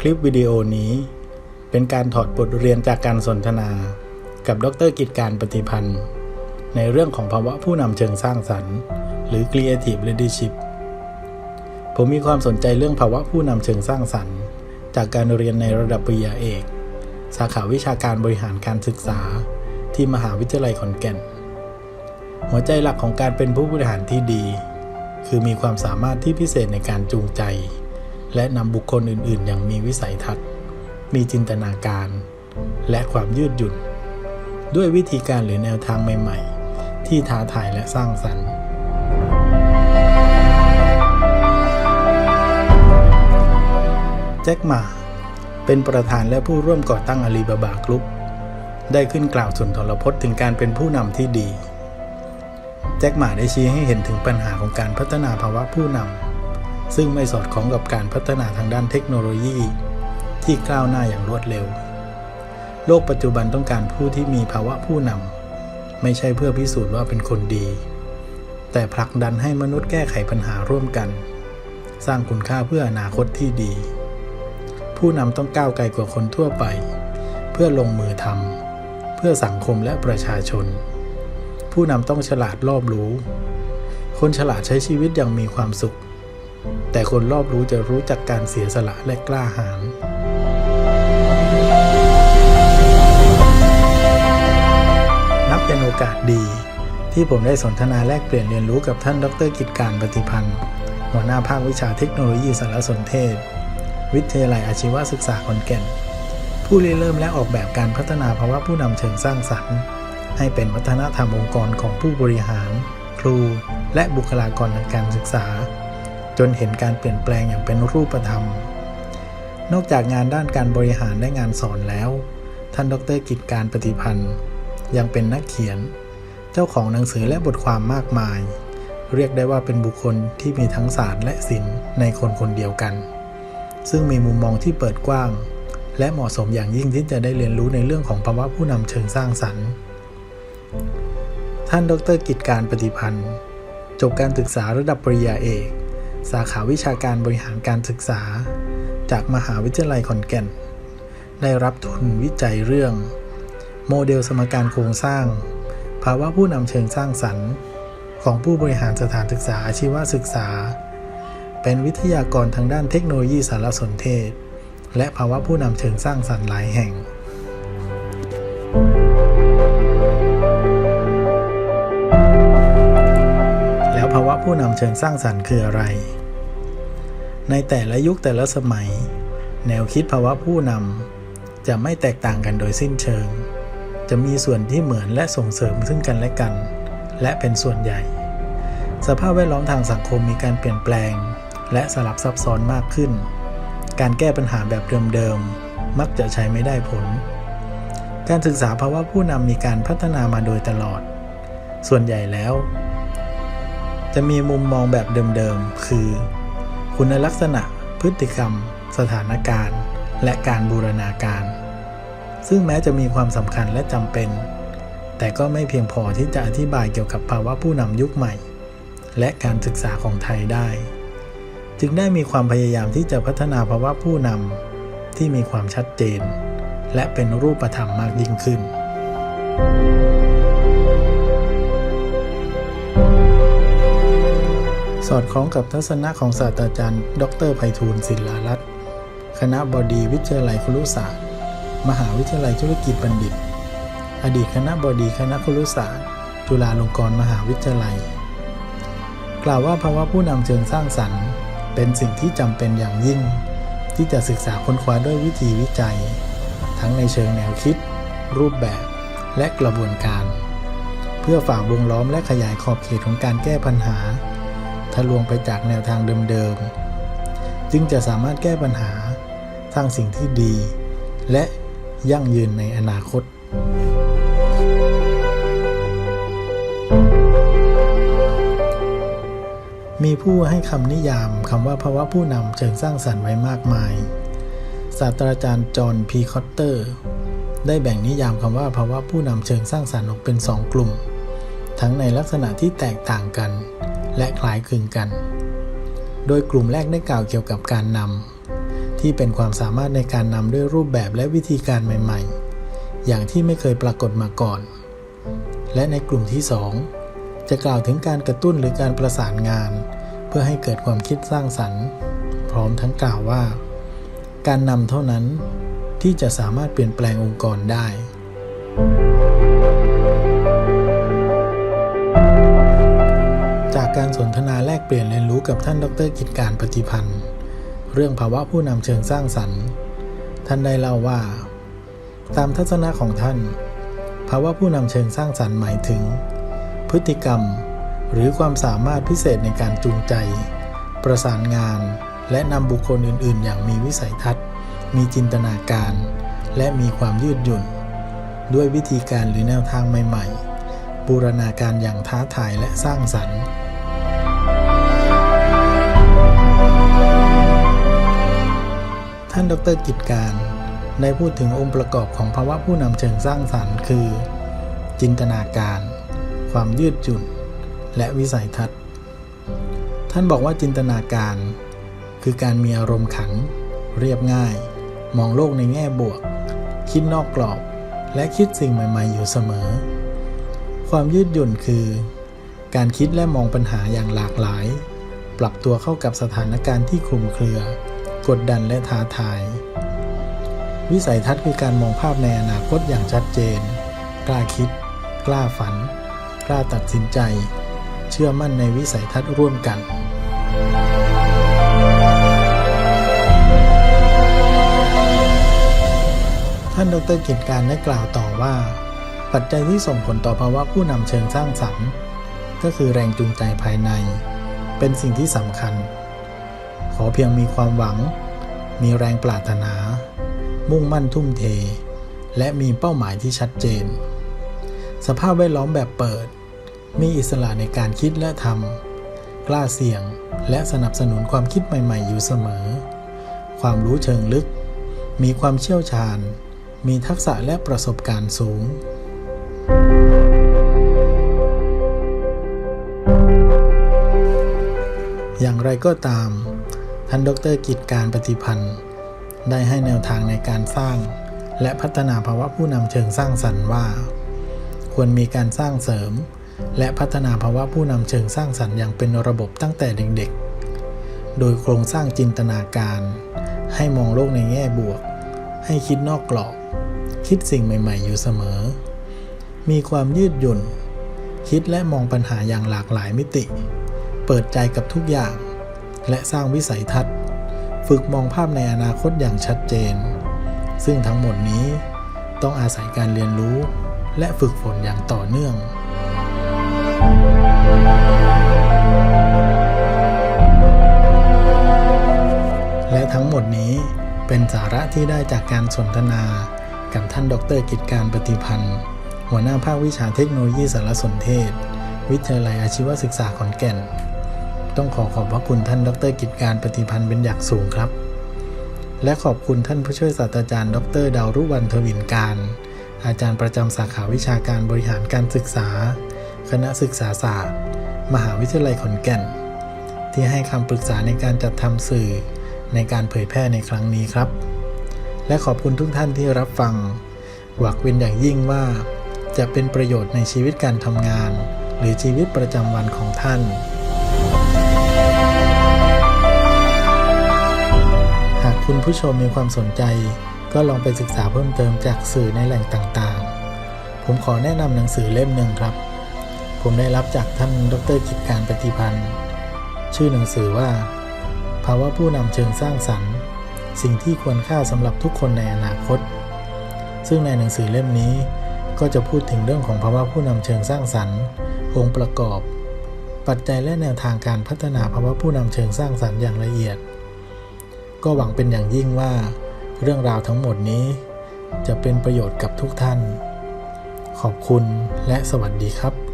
คลิปวิดีโอนี้ เป็นการถอดบทเรียนจากการสนทนา กับดรกิจการปฏิพันธ์ ในเรื่องของภาวะผู้นำเชิงสร้างสรรค์ หรือ Creative Leadership ผมมีความสนใจเรื่องภาวะผู้นำเชิงสร้างสรรค์ จากการเรียนในระดับปริญญาเอก สาขาวิชาการบริหารการศึกษา ที่มหาวิทยาลัยขอนแก่น หัวใจหลักของการเป็นผู้บริหารที่ดี คือมีความสามารถที่พิเศษในการจูงใจ และนำบุคคลอื่นๆ อย่างมีวิสัยทัศน์ มีจินตนาการ และความยืดหยุ่น ด้วยวิธีการหรือแนวทางใหม่ๆ ที่ท้าทายและสร้างสรรค์ แจ็คมาเป็นประธานและผู้ร่วมก่อตั้งอาลีบาบากรุ๊ปได้ขึ้นกล่าวสุนทรพจน์ถึงการเป็นผู้นำที่ดี แจ็คหมาได้ชี้ให้เห็นถึงปัญหาของการพัฒนาภาวะผู้นำ ซึ่งไม่สอดคล้องกับการพัฒนาทางด้านเทคโนโลยีที่ก้าวหน้าอย่างรวดเร็ว โลกปัจจุบันต้องการผู้ที่มีภาวะผู้นำไม่ใช่เพื่อพิสูจน์ว่าเป็นคนดี แต่ผลักดันให้มนุษย์แก้ไขปัญหาร่วมกัน สร้างคุณค่าเพื่ออนาคตที่ดี ผู้นำต้องก้าวไกลกว่าคนทั่วไป เพื่อลงมือทำเพื่อสังคมและประชาชน ผู้นำต้องฉลาดรอบรู้ คนฉลาดใช้ชีวิตอย่างมีความสุข แต่คนรอบรู้จะรู้จักการเสียสละและกล้าหาญนับเป็นโอกาสดี ที่ผมได้สนทนาแลกเปลี่ยนเรียนรู้กับท่านดรกิจการปฏิพันธ์ หัวหน้าภาควิชาเทคโนโลยีสารสนเทศ วิทยาลัยอาชีวศึกษาขอนแก่น ผู้ริเริ่มและออกแบบการพัฒนาภาวะผู้นำเชิงสร้างสรรค์ ให้เป็นวัฒนธรรมองค์กรของผู้บริหาร ครู และบุคลากรทางการศึกษา จนเห็นการเปลี่ยนแปลงอย่างเป็นรูปธรรม นอกจากงานด้านการบริหารและงานสอนแล้ว ท่านดรกิจการปฏิพันธ์ยังเป็นนักเขียน เจ้าของหนังสือและบทความมากมาย เรียกได้ว่าเป็นบุคคลที่มีทั้งศาสตร์และศิลป์ในคนคนเดียวกัน ซึ่งมีมุมมองที่เปิดกว้าง และเหมาะสมอย่างยิ่งที่จะได้เรียนรู้ในเรื่องของภาวะผู้นำเชิงสร้างสรรค์ ท่านดรกิจการปฏิพันธ์จบการศึกษาระดับปริญญาเอก สาขาวิชาการบริหารการศึกษา จากมหาวิทยาลัยขอนแก่น ได้รับทุนวิจัยเรื่อง โมเดลสมการโครงสร้าง ภาวะผู้นำเชิงสร้างสรรค์ ของผู้บริหารสถานศึกษาอาชีวศึกษา เป็นวิทยากรทางด้านเทคโนโลยีสารสนเทศ และภาวะผู้นำเชิงสร้างสรรค์หลายแห่ง ผู้นำเชิงสร้างสรรค์คืออะไร ในแต่ละยุคแต่ละสมัย แนวคิดภาวะผู้นำจะไม่แตกต่างกันโดยสิ้นเชิง จะมีส่วนที่เหมือนและส่งเสริมซึ่งกันและกัน และเป็นส่วนใหญ่ สภาพแวดล้อมทางสังคมมีการเปลี่ยนแปลง และสลับซับซ้อนมากขึ้น การแก้ปัญหาแบบเดิมๆมักจะใช้ไม่ได้ผล การศึกษาภาวะผู้นำมีการพัฒนามาโดยตลอด ส่วนใหญ่แล้ว จะมีมุมมองแบบเดิมๆ คือ คุณลักษณะ พฤติกรรม สถานการณ์ และการบูรณาการ ซึ่งแม้จะมีความสำคัญและจำเป็น แต่ก็ไม่เพียงพอที่จะอธิบายเกี่ยวกับภาวะผู้นำยุคใหม่ และการศึกษาของไทยได้ จึงได้มีความพยายามที่จะพัฒนาภาวะผู้นำที่มีความชัดเจน และเป็นรูปธรรมมากยิ่งขึ้น สอดคล้องกับทัศนะของศาสตราจารย์ ดรไพฑูรย์ศิลารัตน์คณะบดีวิทยาลัยครุศาสตร์ มหาวิทยาลัยธุรกิจบัณฑิต อดีตคณะบดีคณะครุศาสตร์ จุฬาลงกรณ์มหาวิทยาลัย กล่าวว่าภาวะผู้นำเชิงสร้างสรรค์ เป็นสิ่งที่จำเป็นอย่างยิ่ง ที่จะศึกษาค้นคว้าด้วยวิธีวิจัย ทั้งในเชิงแนวคิด รูปแบบ และกระบวนการ เพื่อฝ่าวงล้อมและขยายขอบเขตของการแก้ปัญหา ทะลวงไปจากแนวทางเดิมๆ จึงจะสามารถแก้ปัญหาสร้างสิ่งที่ดี และยั่งยืนในอนาคตมีผู้ให้คำนิยามคำว่าภาวะผู้นำเชิงสร้างสรรค์ไว้มากมาย ศาสตราจารย์จอห์นพีคอตเตอร์ ได้แบ่งนิยามคำว่าภาวะผู้นำเชิงสร้างสรรค์ออกเป็นสองกลุ่ม ทั้งในลักษณะที่แตกต่างกัน และคล้ายคลึงกัน โดยกลุ่มแรกได้กล่าวเกี่ยวกับการนำที่เป็นความสามารถในการนำด้วยรูปแบบและวิธีการใหม่ๆ อย่างที่ไม่เคยปรากฏมาก่อน และในกลุ่มที่ 2 จะกล่าวถึงการกระตุ้นหรือการประสานงาน เพื่อให้เกิดความคิดสร้างสรรค์ พร้อมทั้งกล่าวว่า การนำเท่านั้นที่จะสามารถเปลี่ยนแปลงองค์กรได้ การสนทนาแลกเปลี่ยนเรียนรู้กับท่านดรกิจการปฏิพันธ์ เรื่องภาวะผู้นำเชิงสร้างสรรค์ ท่านได้เล่าว่า ตามทัศนะของท่าน ภาวะผู้นำเชิงสร้างสรรค์หมายถึง พฤติกรรม หรือความสามารถพิเศษในการจูงใจ ประสานงาน และนำบุคคลอื่น ๆ อย่างมีวิสัยทัศน์ มีจินตนาการ และมีความยืดหยุ่น ด้วยวิธีการหรือแนวทางใหม่ ๆบูรณาการอย่างท้าทายและสร้างสรรค์ ท่านดรกิจการได้พูดถึงองค์ประกอบของภาวะผู้นำเชิงสร้างสรรค์ คือ จินตนาการ ความยืดหยุ่น และวิสัยทัศน์ ท่านบอกว่าจินตนาการ คือการมีอารมณ์ขัน เรียบง่าย มองโลกในแง่บวก คิดนอกกรอบ และคิดสิ่งใหม่ ๆ อยู่เสมอ ความยืดหยุ่นคือ การคิดและมองปัญหาอย่างหลากหลาย ปรับตัวเข้ากับสถานการณ์ที่คลุมเครือ กดดันและท้าทาย วิสัยทัศน์คือการมองภาพในอนาคตอย่างชัดเจน กล้าคิด กล้าฝัน กล้าตัดสินใจ เชื่อมั่นในวิสัยทัศน์ร่วมกัน ท่านดรกิจการได้กล่าวต่อว่า ปัจจัยที่ส่งผลต่อภาวะผู้นำเชิงสร้างสรรค์ ก็คือแรงจูงใจภายใน เป็นสิ่งที่สำคัญ ขอเพียงมีความหวัง มีแรงปรารถนา มุ่งมั่นทุ่มเท และมีเป้าหมายที่ชัดเจน สภาพแวดล้อมแบบเปิด มีอิสระในการคิดและทำกล้าเสี่ยงและสนับสนุนความคิดใหม่ ๆ อยู่เสมอ ความรู้เชิงลึก มีความเชี่ยวชาญ มีทักษะและประสบการณ์สูงอย่างไรก็ตาม ท่านดรกิจการปฏิพันธ์ ได้ให้แนวทางในการสร้าง และพัฒนาภาวะผู้นำเชิงสร้างสรรค์ว่า ควรมีการสร้างเสริม และพัฒนาภาวะผู้นำเชิงสร้างสรรค์อย่างเป็นระบบตั้งแต่เด็กๆ โดยโครงสร้างจินตนาการ ให้มองโลกในแง่บวก ให้คิดนอกกรอบ คิดสิ่งใหม่ๆ อยู่เสมอ มีความยืดหยุ่น คิดและมองปัญหาอย่างหลากหลายมิติ เปิดใจกับทุกอย่าง และสร้างวิสัยทัศน์ ฝึกมองภาพในอนาคตอย่างชัดเจน ซึ่งทั้งหมดนี้ต้องอาศัยการเรียนรู้ และฝึกฝนอย่างต่อเนื่อง และทั้งหมดนี้เป็นสาระที่ได้จากการสนทนา กับท่านดรกิจการปฏิพันธ์ หัวหน้าภาควิชาเทคโนโลยีสารสนเทศ วิทยาลัยอาชีวศึกษาขอนแก่น ต้องขอขอบพระคุณท่านดรกิจการปฏิพันธ์เป็นอย่างสูงครับ และขอบคุณท่านผู้ช่วยศาสตราจารย์ ดรดาวรุวันทวินการ อาจารย์ประจำสาขาวิชาการบริหารการศึกษา คณะศึกษาศาสตร์ มหาวิทยาลัยขอนแก่น ที่ให้คำปรึกษาในการจัดทำสื่อในการเผยแพร่ในครั้งนี้ครับ และขอบคุณทุกท่านที่รับฟัง หวังเป็นอย่างยิ่งว่า จะเป็นประโยชน์ในชีวิตการทำงาน หรือชีวิตประจำวันของท่าน คุณผู้ชมมีความสนใจ ก็ลองไปศึกษาเพิ่มเติมจากสื่อในแหล่งต่างๆ ผมขอแนะนำหนังสือเล่มหนึ่งครับ ผมได้รับจากท่านดรกิจการปฏิพันธ์ ชื่อหนังสือว่า ภาวะผู้นำเชิงสร้างสรรค์ สิ่งที่ควรค่าสำหรับทุกคนในอนาคต ซึ่งในหนังสือเล่มนี้ก็จะพูดถึงเรื่องของภาวะผู้นำเชิงสร้างสรรค์ องค์ประกอบ ปัจจัยและแนวทางการพัฒนาภาวะผู้นำเชิงสร้างสรรค์อย่างละเอียด ก็หวังเป็นอย่างยิ่งว่า เรื่องราวทั้งหมดนี้ จะเป็นประโยชน์กับทุกท่าน ขอบคุณและสวัสดีครับ